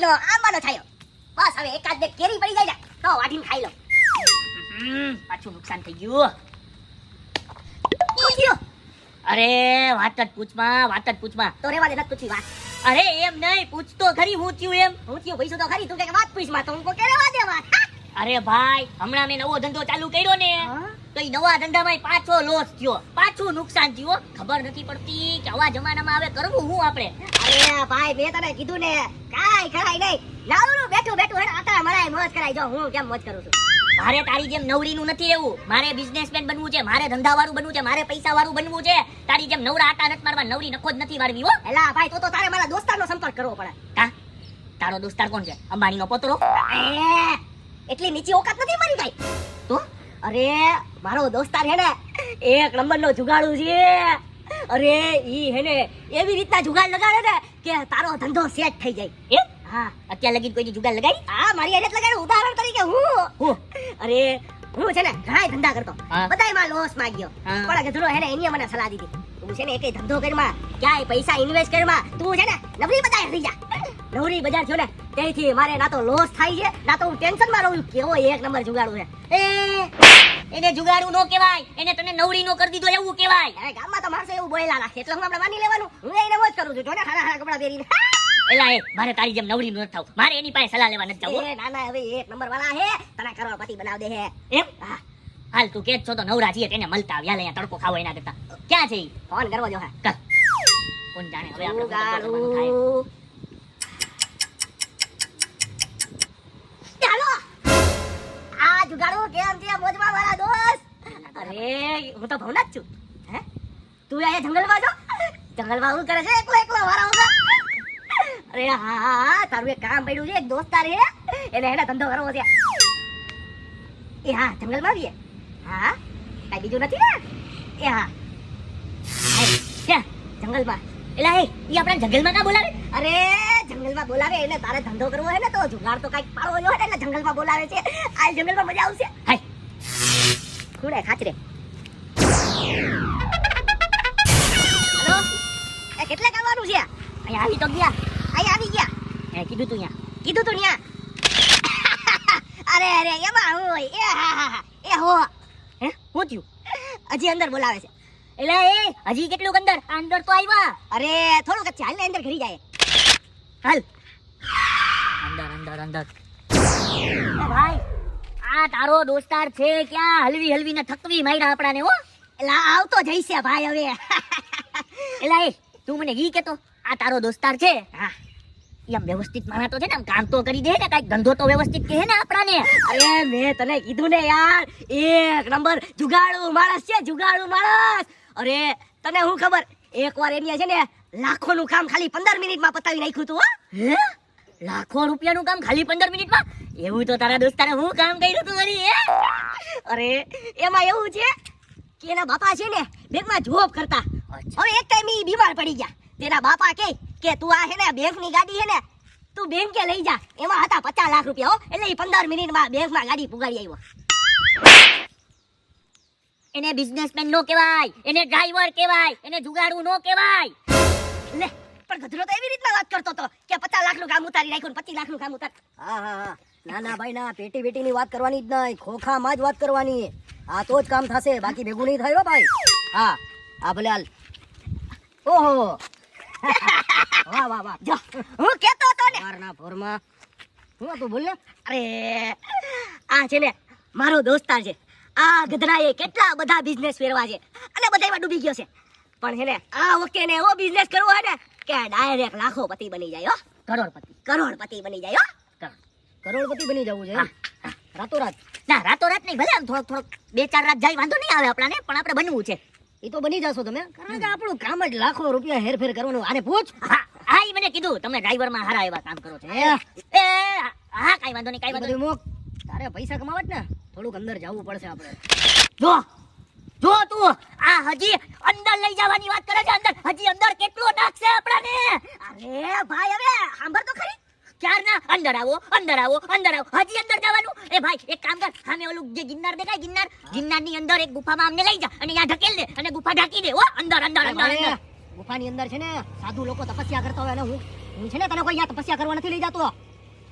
કેરીનો આંબાનો છાયો. બસ હવે એકાદ બે કેરી પડી જાય ને તો વાટીને ખાઈ લો. પાછું નુકસાન થઈ ગયું. અરે વાત જ પૂછમાં વાત જ પૂછમાં. તો રેવા દે નથી પૂછી વાત. અરે એમ નહીં પૂછતો ખરી હું થયું એમ. હું થયું પૈસો તો ખરી તું કે વાત પૂછમાં તો હું કે રેવા દે વાત. અરે ભાઈ હમણાં મેં નવો ધંધો ચાલુ કર્યો ને? તો ઈ નવા ધંધામાં પાછો લોસ થયો. પાછું નુકસાન થયું ખબર નથી પડતી કે આવા જમાનામાં હવે કરવું હું આપણે? અરે ભાઈ મેં તને કીધું ને કાઈ કરાય નહીં. નાવરું બેઠું બેઠું હેડ આટા મરાય મોજ કરાય. જો હું કેમ મોજ કરું છું? મારે તારી જેમ નવરીનું નથી રહેવું. મારે બિઝનેસમેન બનવું છે મારે ધંધાવાળું બનવું છે મારે પૈસાવાળું બનવું છે. તારી જેમ નવરા આટા નથી મારવા નવરી નખો જ નથી વાળવી હો. એલા ભાઈ તો તો તારે મારા દોસ્તારનો સંપર્ક કરવો પડે. કા? તારો દોસ્તાર કોણ છે? અંબાણીનો પોતરો? એ, એટલી નીચી ઓકાત નથી મારી ભાઈ? તો? અરે મારો દોસ્તાર હે ને એક નંબરનો જુગાડું છે. અરે ઈ હે ને એવી રીતના જુગાડ લગાડે ને કે તારો ધંધો સેટ થઈ જાય. હા? અત્યારે લગી કોઈ જુગાડ લગાડી? હા મારી એને લગાડે. ઉદાહરણ તરીકે હું. હું. અરે હું છે ને ઘણા ધંધા કરતો. બધાયમાં લોસમાં ગયો. પણ ગધરો હે ને એની મને સલાહ દીધી. તું છે ને એકે ધંધો કરમાં ક્યાંય પૈસા ઇન્વેસ્ટ કરમાં તું છે ને નબળી બધાય થઈ જા. નવરી બજાર થયો ને તેથી મારે ના તો લોસ થાય છે ના તો હું ટેન્શનમાં રહું કેવો એક નંબર જુગાડું છે. એ એને જુગાડું નો કહેવાય એને તને નવરી નો કરી દીધો એવું કહેવાય. અરે ગામમાં તો માણસો એવું બોલેલા રાખે એટલે હું આપણે માની લેવાનું. હું એને મોજ કરું છું જોને હારા હારા કપડા પહેરીને. એલા એ મારે તારી જેમ નવરી નો થાવ. મારે એની પાસે સલાહ લેવા નથી જવું એ નાના હવે એક નંબર વાળા હે તને કરોડપતિ બનાવ દે હે. એમ? હા. હાલ તું કે છો તો નવરા છીએ તેને મળતા આવ્યા લે તડકો ખાવો એના કરતા. ક્યાં છે ફોન કરવો જો હે. કર. કોણ જાણે હવે આપણે ચાલો. આ જુગાડું કેમ એક ધંધો કરવો એ, હા, જંગલમાં આવીએ. હા, કાંઈ બીજું નથી ને? એ, હા. જંગલમાં. એલા, એ આપણે જંગલમાં કા બોલાવે? અરે જંગલમાં બોલાવે એટલે તારે ધંધો કરવો હોય ને તો જુગાડ તો કંઈક પાડવો હોય એટલે જંગલમાં બોલાવે છે. આ જંગલમાં મજા આવશે. ખૂણે ખાચરે એ કેટલે કરવાનું છે? અહીંયા આવી તો ગયા. અહીં આવી ગયા. એ કીધું તું અહીંયા. કીધું તું અહીંયા. અરે અરે એમાં હોય. એ, હા હા હા. એ હો. હે? હું થયું? હજી અંદર બોલાવે છે. એટલે એ, હજી કેટલું અંદર? અંદર તો આવ્યા. અરે, થોડુંક હાલ ને અંદર ઘરી જાય. હાલ. અંદર અંદર અંદર એ ભાઈ આ તારો દોસ્તાર છે ક્યાં? હલવી હલવીને થકવી માર્યા આપણાને હો. એટલે આવતો જઈશે ભાઈ હવે. એલા એ તું મને ઈ કેતો આ તારો દોસ્તાર છે? હા. એમ વ્યવસ્થિત માણા તો છે ને આમ કામ તો કરી દે ને કાંઈક ધંધો તો વ્યવસ્થિત કહે ને આપણાને. અરે મેં તને કીધું ને યાર એક નંબર જુગાડું માણસ છે જુગાડું માણસ. અરે તને હું ખબર? એકવાર એની છે ને લાખોનું કામ ખાલી પંદર મિનિટમાં પતાવી નાખ્યું તું હો? હે? લાખો રૂપિયાનું કામ ખાલી પંદર મિનિટમાં? એવું તો તારા દોસ્તારે હું કામ કર્યું તું હે? અરે એમાં એવું છે કે એના બાપા છે ને બેંકમાં જોબ કરતા. હવે એક ટાઈમ એ બીમાર પડી ગયા. તેના બાપા કે કે તું આ છે ને બેંકની ગાડી છે ને તું બેંકે લઈ જા. એમાં હતા પચાસ લાખ રૂપિયા હો. એટલે એ પંદર મિનિટમાં બેંકમાં ગાડી પુગાડી આવ્યો. એને બિઝનેસમેન નો કહેવાય એને ડ્રાઈવર કહેવાય એને જુગાડવું નો કહેવાય. લે પણ ગધરો તો એવી રીતના વાત કરતો હતો કે પચાસ લાખનું કામ ઉતારી નાખ્યું પચીસ લાખનું કામ ઉતાર હા હા હા. ના ના ભાઈ ના પેટી બેટીની વાત કરવાની જ નહીં ખોખામાં જ વાત કરવાની. આ તો જ કામ થશે બાકી ભેગું નહીં થાય ભાઈ. હા હા ભલે હાલ. ઓહો. વાહ વાહ વાહ. જો હું કેતો હતો ને મારના ફોરમાં હું તું બોલ ને. અરે આ છે ને મારો દોસ્તાર છે. આ ગધરાએ કેટલા બધા બિઝનેસ ફેરવા છે. અને બધામાં ડૂબી ગયો છે. પણ હે ને આ વખતે ને એવો બિઝનેસ કરવો હે ને કે ડાયરેક્ટ લાખોપતિ બની જાય હો. કરોડપતિ. કરોડપતિ બની જાય હો. કરોડપતિ બની જવું છે? રાતોરાત. ના રાતો રાત નહીં ભલે થોડોક થોડોક બે ચાર રાત જાય વાંધો નહીં આવે આપણાને પણ આપણે બનવું છે. એ તો બની જશો તમે કારણ કે આપણું કામ જ લાખો રૂપિયા હેરફેર કરવાનું. આને પૂછ. હા એ મને કીધું તમે ડ્રાઈવરમાં હારા એવા કામ કરો છો. એ. હા કાઈ વાંધો નહીં કાઈ વાંધો નહીં. તારે પૈસા કમાવત ને થોડુંક અંદર જવું પડશે આપણે. જો જો તું આ હજી અંદર લઈ જવાની વાત કરે છે અંદર. હજી અંદર કેટલો નાખશે આપણાને? અરે ભાઈ હવે સાંભળ તો ખરી. ક્યારના? અંદર આવો અંદર આવો અંદર આવો. હજી અંદર જવાનું. એ ભાઈ એક કામ કર. સામે ઓલું જે ગિરનાર દેખાય ગિરનાર ગિરનારની અંદર એક ગુફામાં અમને લઈ જા અને ત્યાં ઢકેલ દે અને ગુફા ઢાંકી દે હો. અંદર અંદર અંદર અંદર. ગુફાની અંદર છે ને સાધુ લોકો તપસ્યા કરતા હોય અને હું હું છે ને તને કોઈ અહીંયા તપસ્યા કરવા નથી લઈ જતો?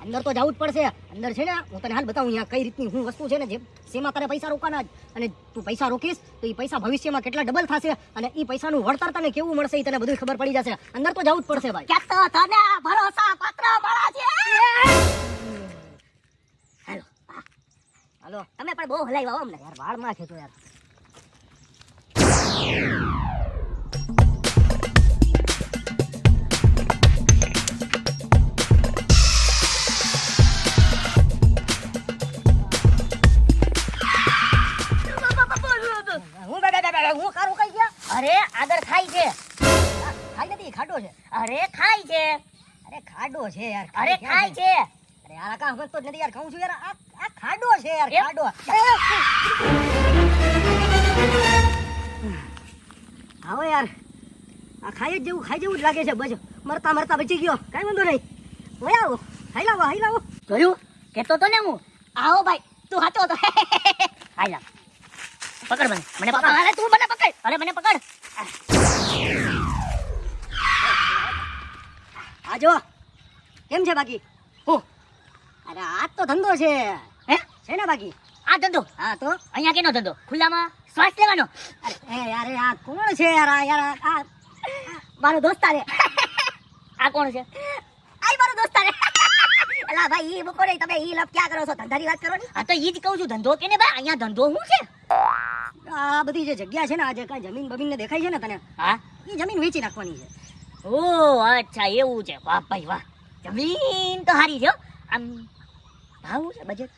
અંદર તો જવું જ પડશે. અંદર છે ને હું તને હાલ બતાવું અહીંયા કઈ રીતની શું વસ્તુ છે ને જે શેમાં તારે પૈસા રોકાના જ. અને તું પૈસા રોકીશ તો એ પૈસા ભવિષ્યમાં કેટલા ડબલ થશે અને એ પૈસાનું વળતર તને કેવું મળશે એ તને બધું ખબર પડી જશે. અંદર તો જવું જ પડશે ભાઈ. ક્યાં તો તને ભરોસા પાત્ર મળે છે? હાલો. હાલો તમે પણ બહુ હલાવ્યા હો અમને. યાર વાળમાં છે તો યાર. ખાડો છે યાર અરે ખાય છે. અરે યાર આ કાં સમજતો નથી યાર કહું છું યાર. આ આ ખાડો છે યાર ખાડો. આવો યાર. આ ખાઈ જેવું ખાઈ જેવું જ લાગે છે બસ. મરતા મરતા બચી ગયો. કાંઈ વાંધો નહીં. ઓય આવો હાઈ લાવો હાઈ લાવો જોયું? કેતો તો ને હું. આવો ભાઈ તું હાચો તો હાઈ લાવ પકડ મને. મને પકડ. અરે તું મને પકડ. અરે મને પકડ. આ જો. કેમ છે બાકી? હું. અરે આ તો ધંધો છે. હે? છે ને બાકી? આ ધંધો? હા તો? અહીંયા કેનો ધંધો? ખુલ્લામાં શ્વાસ લેવાનો? અરે અરે યાર આ કોણ છે? યાર આ યાર આ- આ. મારો દોસ્તાર હે આ કોણ છે? આઈ મારો દોસ્તાર હે અલા ભાઈ ઈ બકોરે તમે ઈ લપ ક્યાં કરો છો? ધંધાની વાત કરો ને? આ તો ઈ જ કહું છું ધંધો કે ને ભાઈ અહીંયા ધંધો શું છે? આ બધી જે જગ્યા છે ને આ જે કાંઈ જમીન બમીન દેખાય છે ને તને હા? એ જમીન વેચી નાખવાની છે. ઓ અચ્છા એવું છે. વાહ ભાઈ વાહ. જમીન તો હારી છે આમ ભાવ છે બજેટ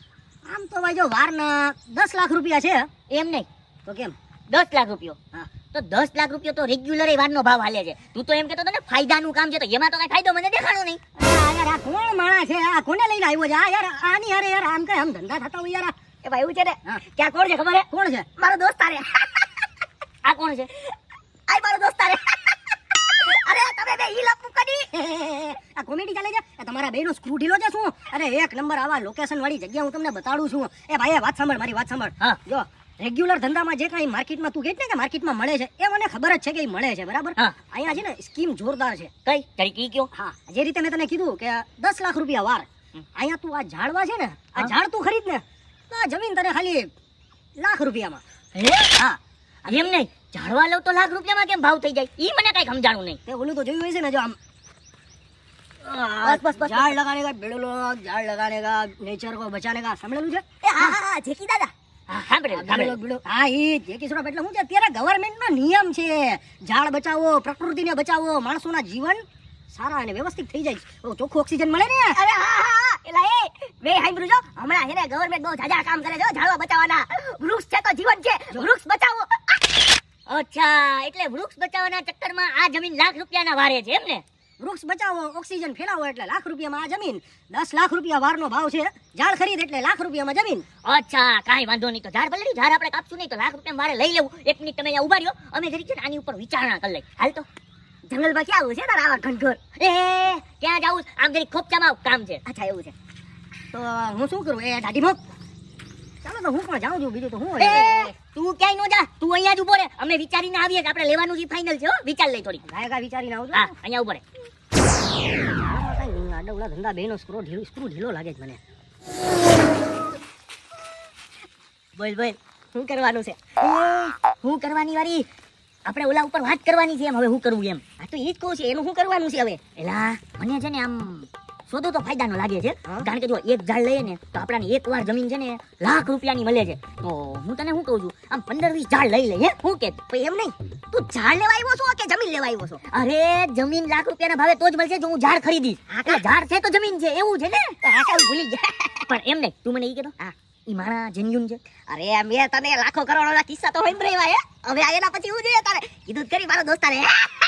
આમ તો ભાઈ જો વારના દસ લાખ રૂપિયા છે. એમ નહીં. તો કેમ? દસ લાખ રૂપિયો. હા. તો દસ લાખ રૂપિયો તો રેગ્યુલર એ વારનો ભાવ હાલે છે. તું તો એમ કહેતો હતો ને ફાયદાનું કામ છે તો એમાં તો કઈ ફાયદો મને દેખાડો નહીં. યાર આ કોણ માણસ છે? આ કોને લઈને આવ્યો છે? આ યાર આની યાર યાર આમ કઈ આમ ધંધા થતા હોય યાર. એ ભાઈ એવું છે ને. ક્યાં કોણ છે ખબર હે? કોણ છે? મારો દોસ્ત તારે. આ કોણ છે? આ મારો દોસ્ત હે અરે તમે બે ઈ લપુ મૂકડી આ કોમેડી ચાલે છે? તમારા બેનો સ્ક્રૂ ઢીલો છે શું? અરે એક નંબર આવા લોકેશન વાળી જગ્યા હું તમને બતાડું છું. એ ભાઈ વાત સાંભળ મારી વાત સાંભળ. હા. જો રેગ્યુલર ધંધામાં જે કાંઈ માર્કેટમાં તું કે માર્કેટમાં મળે છે એ મને ખબર જ છે કે એ મળે છે બરાબર? અહીંયા છે ને સ્કીમ જોરદાર છે. કઈ? તારી કયો? હા જે રીતે મેં તને કીધું કે દસ લાખ રૂપિયા વાર. અહીંયા તું આ ઝાડવા છે ને આ ઝાડ તું ખરીદ ને તો આ જમીન તને ખાલી લાખ રૂપિયામાં. હા. એમ નહીં? ઝાડવા લઉં તો લાખ રૂપિયામાં કેમ ભાવ થઈ જાય? ઈ મને કઈ સમજાણું નહીં. તે ઓલું તો જોયું હોય છે ને જો આમ. બસ, બસ, બસ. ઝાડ લગાને કા પેડો ઝાડ લગાને કા નેચર કો બચાને કા સાંભળેલું છે? એ હા હા હા જેકી દાદા. નિયમ છે. ઝાડ બચાવો પ્રકૃતિને બચાવો માણસોના જીવન સારા અને વ્યવસ્થિત થઈ જાય ચોખ્ખું ઓક્સિજન મળે ને? અરે હા એલા એ હમણાં છે ને બહુ જાજા કામ કરે છે ઝાડવા બચાવવાના. વૃક્ષ છે તો જીવન છે. વૃક્ષ બચાવો. અચ્છા એટલે વૃક્ષ બચાવવાના ચક્કરમાં આ જમીન લાખ રૂપિયાના વારે છે એમ ને? વૃક્ષ બચાવો ઓક્સિજન ફેલાવો એટલે લાખ રૂપિયામાં આ જમીન. દસ લાખ રૂપિયા વારનો ભાવ છે. ઝાડ ખરીદ એટલે લાખ રૂપિયામાં જમીન. અચ્છા કાંઈ વાંધો નહીં તો ઝાડ પલડી ઝાડ આપણે કાપશું નહીં તો લાખ રૂપિયા મારે લઈ લેવું. એક મિનિટ તમે અહીંયા ઊભા રહ્યો અમે જરીક છે ને આની ઉપર વિચારણા કરી લઈ હાલ તો. જંગલમાં ક્યાં આવું છે તારા આવા ઘનઘોર એ ક્યાં જાવું આમ જરીક ખોપચામાં કામ છે. અચ્છા એવું છે. તો હું શું કરું? એ દાઢી મોક. ચાલો તો હું પણ જાઉં છું બીજું તો હું તું ક્યાંય ન જા તું અહીંયા જ ઊભો રહે. અમે વિચારીને આવીએ કે આપણે લેવાનું છે ફાઇનલ છે વિચાર લઈ થોડી ગાયકા વિચારીને આવજો હા અહીંયા ઊભો રહે. ઝાડમાં કાંઈ નહીં, આડા અવળા ધંધા બેનો સ્ક્રો ઢીલો સ્ક્રૂ ઢીલો લાગે છે મને. બોલ બોલ શું કરવાનું છે? હું કરવાની વારી? આપણે ઓલા ઉપર વાત કરવાની છે એમ હવે શું કરવું એમ? આ તો એ જ કહું છે એનું શું કરવાનું છે હવે? એલા મને છે ને આમ સોદો તો ફાયદાનો લાગે છે. કારણ કે જો એક ઝાડ લઈએ ને તો આપણાને એક વાર જમીન છે ને લાખ રૂપિયાની મળે છે. તો હું તને શું કહું છું? આમ પંદર વીસ ઝાડ લઈ લઈએ હું? કે? એમ નહીં. તું ઝાડ લેવા આવ્યો છો કે જમીન લેવા આવ્યો છો? અરે જમીન લાખ રૂપિયાના ભાવે તો જ મળશે જો હું ઝાડ ખરીદીશ. એટલે ઝાડ છે તો જમીન છે એવું છે ને? ભૂલી ગયા? પણ એમ નહીં તું મને એ કહેતો હા. ઈ મારા જેન્યુન છે. અરે મેં તને લાખો કરોડોના કિસ્સા તો હોય હે. હવે એના પછી હું જોઈએ તારે. કીધું કરી મારો દોસ્તાર.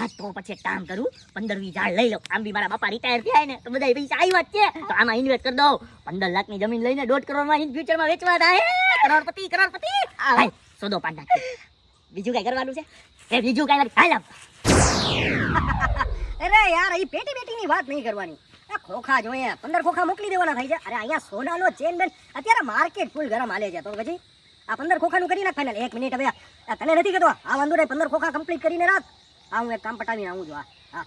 હે તો પછી એક કામ કરું પંદર વીસ ઝાડ લઈ લઉં. આમ બી મારા બાપા રિટાયર થયા ને તો બધા પૈસા આવી વાત છે. તો આમાં ઇન્વેસ્ટ કરી દઉં. પંદર લાખની જમીન લઈને દોઢ કરોડમાં ઇન ફ્યુચરમાં વેચવા થાય. કરોડપતિ કરોડપતિ. ભાઈ સોદો પાડ બીજું કઈ કરવાનું છે? એ બીજું કઈ નથી. હાલ અરે યાર એ પેટી પેટી ની વાત નહીં કરવાની. ખોખા જોઈએ પંદર ખોખા મોકલી દેવાના થાય છે. અરે અહીંયા સોનાનો ચેન બેન અત્યારે માર્કેટ ફૂલ ગરમ હાલે છે. તો પછી આ પંદર ખોખાનું કરી નાખ ફાઇનલ એક મિનિટ હવે. તને નથી કહેતો? આ વાંધો નહીં. પંદર ખોખા કમ્પ્લીટ કરીને રાખ. હા હું એક કામ પટાવીને આવું છું હા હા.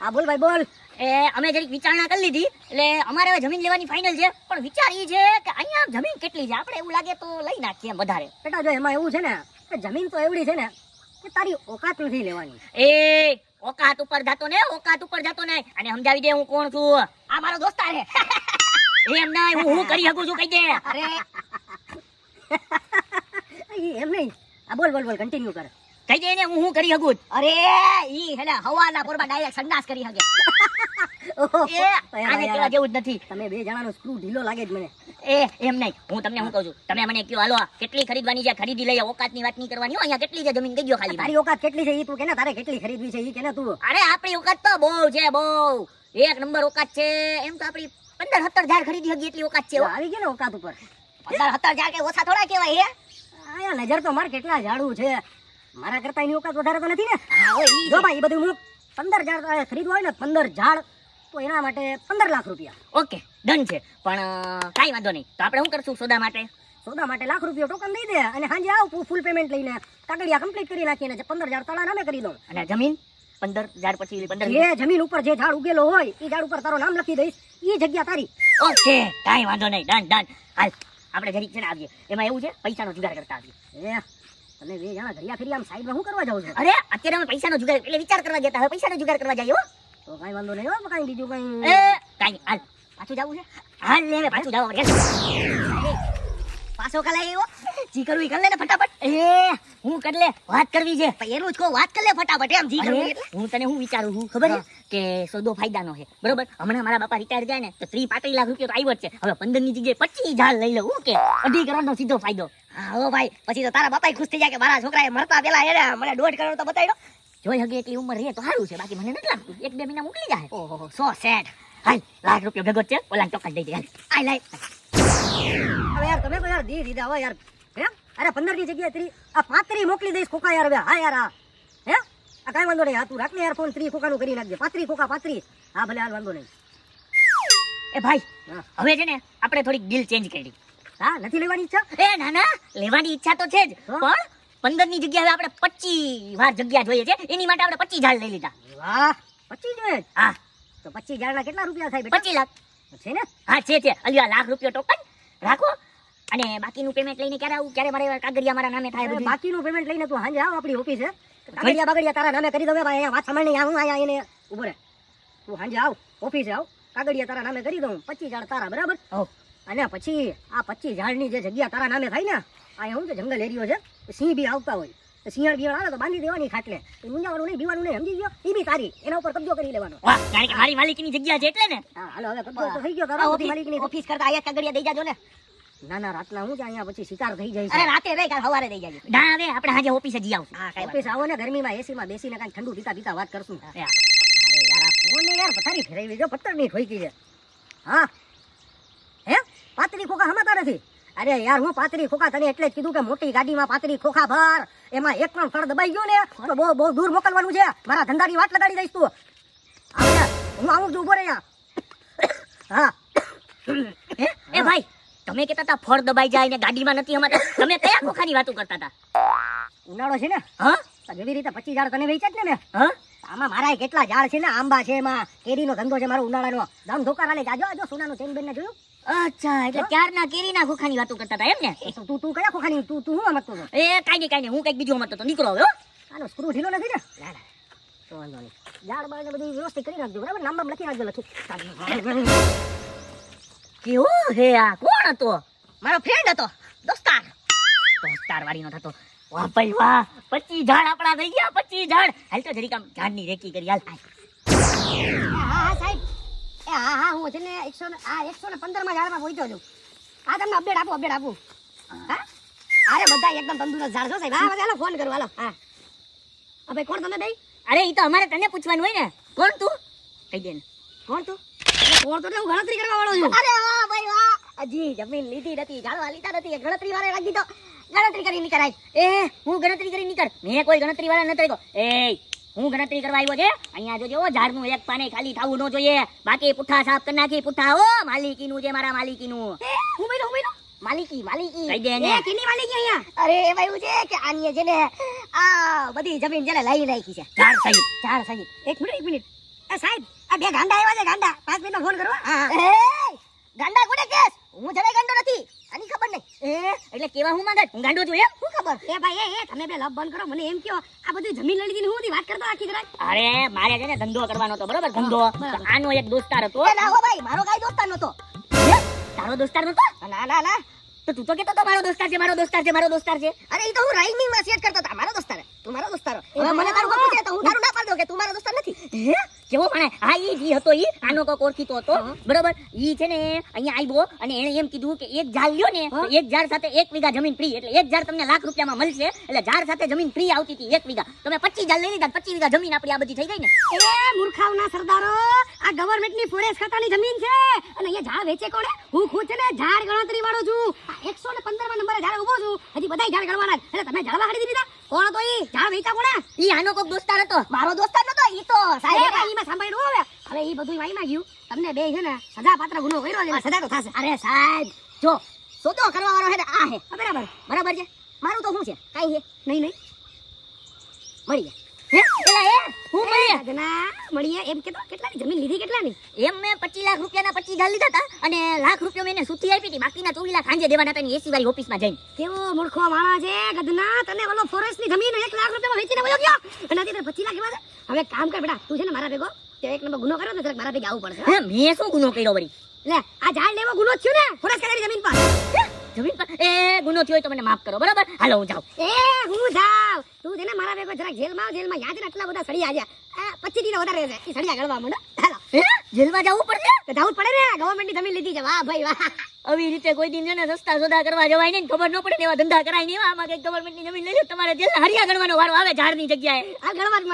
હા બોલ ભાઈ બોલ. એ અમે જરીક વિચારણા કરી લીધી એટલે અમારે હવે જમીન લેવાની ફાઇનલ છે. પણ વિચાર એ છે કે અહીંયા જમીન કેટલી છે? આપણે એવું લાગે તો લઈ નાખીએ વધારે. બેટા જો એમાં એવું છે ને કે જમીન તો એવડી છે ને કે તારી ઓકાત નથી લેવાની. એ ઓકાત ઉપર જાતો ને ઓકાત ઉપર જાતો ને. અને સમજાવી દે હું કોણ છું? આ મારો દોસ્તાર છે. એમ ના હું હું કરી શકું છું કહી દે. અરે. એમ નહીં. આ બોલ બોલ બોલ કન્ટિન્યુ કર. કહી દે ને હું શું કરી શકું? અરે ઈ હેને હવાના પોરમાં ડાયરેક્ટ સંડાસ કરી શકે. એ આને કેવા જેવું જ નથી. તમે બે જણાનો સ્ક્રૂ ઢીલો લાગે જ મને. એ એમ નહીં. હું તમને શું કહું છું? તમે મને કયો હાલો કેટલી ખરીદવાની છે? ખરીદી લઈએ ઓકાતની વાત નહીં કરવાની. અહીંયા કેટલી છે? જમીન કહી ખાલી. તારી ઓકાત કેટલી છે? ઈ તું કે ને તારે કેટલી ખરીદવી છે? ઈ કે તું? અરે આપણી ઓકાત તો બહુ છે બહુ. એક નંબર ઓકાત છે. એમ તો આપણી પંદર સત્તર હજાર ખરીદી હગી એટલી ઓકાત છે આવી ગયો ને ઓકાત ઉપર. પંદર સત્તર હજાર કે ઓછા થોડા કેવાય હે? આયા નજર તો માર કેટલા ઝાડું છે. મારા કરતા એની ઓકાત વધારે તો નથી ને? જો ભાઈ એ બધું હું પંદર ઝાડ ખરીદવા હોય ને પંદર ઝાડ તો એના માટે પંદર લાખ રૂપિયા. ઓકે ડન છે. પણ કાંઈ વાંધો નહીં. તો આપણે શું કરશું સોદા માટે? સોદા માટે લાખ રૂપિયા ટોકન દઈ દે અને સાંજે આવ ફૂલ પેમેન્ટ લઈને કાગળિયા કમ્પ્લીટ કરી નાખીને જે પંદર હજાર તળા નામે કરી દઉં. અને જમીન? પંદર હજાર પછી પંદર જે જમીન ઉપર જે ઝાડ ઉગેલો હોય એ ઝાડ ઉપર તારો નામ લખી દઈશ. એ જગ્યા તારી. ઓકે કાંઈ વાંધો નહીં. Done done. હાલ આપણે જરીક છે ને આવીએ. એમાં એવું છે પૈસાનો જુગાર કરતા આવીએ. એ તમે બે જણા ઘડિયા ફેરી આમ સાઈડમાં શું કરવા જાવ છો? અરે અત્યારે અમે પૈસાનો જુગાર એટલે વિચાર કરવા જતા હવે પૈસાનો જુગાર કરવા જઈએ તો કાંઈ વાંધો નહીં હો કાંઈ બીજું એ કાંઈ કાંઈ હાલ. પાછું જવું છે? હાલ લે પાછું જવું પાછો કાલે આવ્યો. જી કરવું ઈ કર લે ને ફટાફટ. એ હું કર લે વાત કરવી છે. પણ એનું જ કહો વાત કર લે ફટાફટ એમ જી કરવું હું તને હું વિચારું છું ખબર કે સોદો ફાયદાનો છે બરોબર? હમણાં મારા બાપા રિટાયર જાય ને તો ત્રી પાંત્રીસ લાખ રૂપિયા તો આવ્યો જ છે. હવે પંદરની જગ્યાએ પચીસ હજાર લઈ લઉં હું કે? અઢી કરોડનો સીધો ફાયદો. હા ભાઈ પછી તો તારા બાપા ખુશ થઈ જાય કે મારા છોકરાએ મરતા પેલા એને મને દોઢ કરોડ તો બતાવ્યો જોઈ હગે એટલી ઉંમર રહે તો સારું છે બાકી મને નથી લાગતું. એક બે મહિના મોકલી જાય. ઓહો. સો સેટ હાલ લાખ રૂપિયા ભેગો છે ઓલા ચોક્કસ દઈ દે હાલ. લાઈ હવે યાર તમે યાર દી દીધા હોય યાર. હે? અરે પંદરની જગ્યાએ ત્રી આ પાંત્રી મોકલી દઈશ ખોખા યાર હવે. હા યાર હા. હે? આ કાંઈ વાંધો નહીં. હા તું રાખ ને યાર ફોન ત્રી ખોખાનું કરી નાખજે. પાંત્રી ખોખા પાંત્રી. હા ભલે હાલ વાંધો નહીં. એ ભાઈ હવે છે ને આપણે થોડીક ડીલ ચેન્જ કરી. હા નથી લેવાની ઈચ્છા? એ ના ના લેવાની ઈચ્છા તો છે જ. પણ પંદરની જગ્યાએ હવે આપણે પચીસ વાર જગ્યા જોઈએ છે. એની માટે આપણે પચીસ ઝાડ લઈ લીધા. વાહ પચીસ જોઈએ હા. તો પચીસ ના કેટલા રૂપિયા થાય પચી પચીસ લાખ. છે ને? હા છે છે. અલ્યા લાખ રૂપિયા ટોકન. રાખો. અને બાકીનું પેમેન્ટ લઈને ક્યારે આવું? ક્યારે મારે કાગળિયા મારા નામે થાય બધું? બાકીનું પેમેન્ટ લઈને તું હાંજે આવ આપણી ઓફિસે કાગળિયા બાગળિયા તારા નામે કરી દઉં ભાઈ અહીંયા વાત સાંભળની આવું અહીંયા એને ઊભો રહે. તું હાંજે આવ ઓફિસે આવ. કાગળિયા તારા નામે કરી દઉં પચીસ ઝાડ તારા બરાબર? હો. અને પછી આ પચીસ ઝાડની જે જગ્યા તારા નામે થાય ને અહીંયા શું છે જંગલ એરિયો છે? સિંહ બી આવતા હોય. બિયાણ આવે તો બાંધી દેવાની ખાટલે. મુંજાવાનું નહીં બીવાનું નહીં સમજી ગયો? એ બી તારી એના ઉપર કબજો કરી લેવાનો. કારણ કે મારી માલિકીની જગ્યા છે એટલે ને? હાલો હવે કબજો તો થઈ ગયો તારા ઓફિસ માલિકની ઓફિસ કરતા આયા કાગળિયા દઈ જાજો ને? ના ના રાતના હું જ અહીંયા પછી શિકાર થઈ જાય અરે રાતે રે કાલ સવારે દઈ જાજો. ના હવે આપણે આજે ઓફિસે જઈ આવશું. હા ઓફિસ આવો ને ગરમીમાં એસીમાં બેસીને કાંઈ ઠંડુ પીતા પીતા વાત કરશું. અરે યાર આ ફોન યાર પથારી ફેરવી જો પત્તરની ગઈ છે. હા. હે? પાતરી ખોખા હમાતા નથી? અરે યાર હું પાતરી ખોખા તને એટલે જ કીધું કે મોટી ગાડીમાં પાતરી ખોખા ભર. એમાં એક પણ ફળ દબાઈ ગયો ને તો બહુ બહુ દૂર મોકલવાનું છે. મારા ધંધાની વાટ લગાડી દઈશ તું. હું આવું છું ઊભો રહે હા. એ ભાઈ તમે કહેતા હતા ફળ દબાઈ જાય ને ગાડીમાં નથી અમારે. તમે કયા ખોખાની વાતો કરતા હતા? ઉનાળો છે ને? હા? જેવી રીતે પચીસ ઝાડ તને વેચ્યા જ ને મેં. હા? આમાં મારા કેટલા ઝાડ છે ને? આંબા છે એમાં કેરીનો ધંધો છે મારો ઉનાળાનો. દામ ધોકા રાલે જાજો આજો સોનાનું ચેન બેન ને જોયું? અચ્છા એટલે ત્યારના કેરીના ખોખાની વાતો કરતા હતા એમ ને? તું તું કયા ખોખાની તું તું શું સમજતો હતો? એ કાઈ નહીં કાઈ નહીં હું કંઈક બીજું સમજતો હતો. નીકળો હવે. આનો સ્ક્રૂ ઢીલો નથી ને? ના ના. તો વાંધો નહીં. ઝાડ બાળ ને બધું વ્યવસ્થિત કરી નાખજો બરાબર? નામ લખી નાખજો લખી. કેવું હે આ? કોણ હતો? મારો ફ્રેન્ડ હતો દોસ્તાર. દોસ્તાર વાળીનો થતો. વાહ ભાઈ વાહ પચીસ ઝાડ આપણા થઈ ગયા પચીસ ઝાડ. હાલ તો જરીક આમ ઝાડની રેકી કરી હાલ. હા સાહેબ. એ હા હા હું છે ને એકસો આ એકસો ને પંદરમાં ઝાડમાં પહોંચ્યો છું. હા તમને અપડેટ આપું અપડેટ આપું. હા? અરે બધા એકદમ તંદુરસ્ત ઝાડ છો સાહેબ. હા હાલો ફોન કરું હાલો. હા. હા ભાઈ કોણ તમે ભાઈ? અરે એ તો અમારે તને પૂછવાનું હોય ને. કોણ તું? કહી દે ને. કોણ તું? કોણ તો? હું ગણતરી કરવા વાળો છું. અરે વાહ ભાઈ વાહ. હજી જમીન લીધી નથી ઝાડવા લીધા નથી. ગણતરી વાળે રાખી તો ગણતરી કરી નીકળાય. એ હું ગણતરી કરી નીકળ. મેં કોઈ ગણતરી વાળા નથી એ હું ગણતરી કરવા આવ્યો છે. અહીંયા જોજો ઝાડનું એક પાને ખાલી થવું ન જોઈએ. બાકી પુઠ્ઠા સાફ કરી નાખી પુઠ્ઠા ઓ માલિકીનું છે મારા માલિકીનું. એ હું માલિકી માલિકી. કહી દે ને કેની માલિકી અહીંયા? અરે એમાં એવું છે કે આની છે ને આ બધી જમીન છે ને લઈ નાખી છે. ચાર સહિત. ચાર સાહેબ એક મિનિટ એક મિનિટ. એ સાહેબ આ બે ગાંડા આવ્યા છે ગાંડા. પાંચ મિનિટમાં ફોન કરો હા ગાંડા કોને કેસ? હું જરાય ગાંડો નથી. આની ખબર નહીં. એ એટલે કેવા હું માંગત હું ગાંડો છું એમ શું ખબર? એ ભાઈ એ તમે બે લવ બંધ કરો મને એમ કહો આ બધું જમીન લઈ લીધી હું વાત કરતો આખી જરાય અરે મારે છે ને ધંધો કરવાનો હતો બરોબર? ધંધો. આનો એક દોસ્તાર હતો. એ ના હો ભાઈ મારો કાંઈ દોસ્તાર નતો તારો દોસ્તાર નતો ના ના ના. તો તું તો કેતો તો મારો દોસ્તાર છે મારો દોસ્તાર છે મારો દોસ્તાર છે. અરે એ તો હું રાઇમિંગમાં સેટ કરતો હતો મારો દોસ્તાર તું મારો દોસ્તાર હવે મને તારું ગમતું છે તો હું તારું ના પાડ દઉં કે તું મારો દોસ્તાર નથી. હે? કેવો પણ હા એ જી હતો ઈ. આનો કોક ઓળખીતો હતો. બરોબર? ઈ છે ને અહીંયા આવ્યો અને એણે એમ કીધું કે એક ઝાડ લ્યો ને એક ઝાડ સાથે એક વીઘા જમીન ફ્રી એટલે એક ઝાડ તમને લાખ રૂપિયામાં મળશે. એટલે ઝાડ સાથે જમીન ફ્રી આવતી હતી એક વીઘા. તમે પચીસ ઝાડ લઈ લીધા પચીસ વીઘા જમીન આપણી આ બધી થઈ ગઈ ને. એ મૂર્ખાવના સરદારો આ ગવર્નમેન્ટની ફોરેસ્ટ ખાતાની જમીન છે. અને અહીંયા ઝાડ વેચે કોણે હું? ખુદ છે ને ઝાડ ગણતરી વાળો છું. એકસો ને પંદરમાં નંબરે ઝાડ ઊભો છું. હજી બધા ઝાડ ગણવાના એટલે તમે ઝાડવા હાડી દીધા. કોણ તો ઈ? ઝાડ વેચા કોણે ઈ આનો કોક દોસ્તાર હતો. મારો દોસ્તાર નતો ઈ તો સાહેબ ઈમાં સાંભળ્યું હવે હવે ઈ બધું વાઈમાં ગયું. તમને બે છે ને સજા પાત્ર ગુનો કર્યો છે સજા તો થશે. અરે સાહેબ જો સોદો કરવા વાળો હે ને આ હે બરાબર. બરાબર છે? મારું તો શું છે? કાઈ હે નહીં નહીં. મળી ગયા હે? એલા એ હું મળીએ રાજના મળીએ. એમ કેતો કેટલાની? જમીન લીધી કેટલાની? એમ મેં પચીસ લાખ રૂપિયાના પચીસ ઝાડ લીધા હતા અને લાખ રૂપિયા મેં એને આપી હતી. બાકીના ચોવીસ લાખ સાંજે દેવાના હતા એસી વાળી ઓફિસમાં જઈને. કેવો મૂર્ખો માણસ છે. ગધના તને ઓલો ફોરેસ્ટ જમીન એક લાખ રૂપિયામાં વેચીને વયો ગયો. લાખ એવા હવે કામ કર બેટા તું છે ને મારા ભેગો તે એક નંબર ગુનો કર્યો તો જરાક મારા ભેગા આવવું પડશે હે. મેં શું ગુનો કર્યો વળી? લે આ ઝાડ લેવો ગુનો થયો ને ફોરેસ્ટ ખાતાની જમીન પર? જમીન પર એ ગુનો થયો તો મને માફ કરો બરાબર? હાલો હું જાઉં. એ હું જાવ તું જેને મારા ભેગો જરા જેલમાં આવ, જેલમાં યાદ આટલા બધા સડી છે આ પચીસથી વધારે રહેશે એ સડી આગળવા માંડો. હાલો. જેલમાં જવું પડશે? જવું પડે ને ગવર્મેન્ટની જમીન લીધી છે. વાહ ભાઈ વાહ. આવી રીતે કોઈ દિન ને રસ્તા સોદા કરવા જવાય નહીં ખબર ન પડે એવા ધંધા કરાય નહીં આમાં કઈ ગવર્મેન્ટની જમીન લઈ લો. તમારે જેલ હરિયા ગણવાનો વારો આવે ઝાડની જગ્યાએ. આ ગણવા જ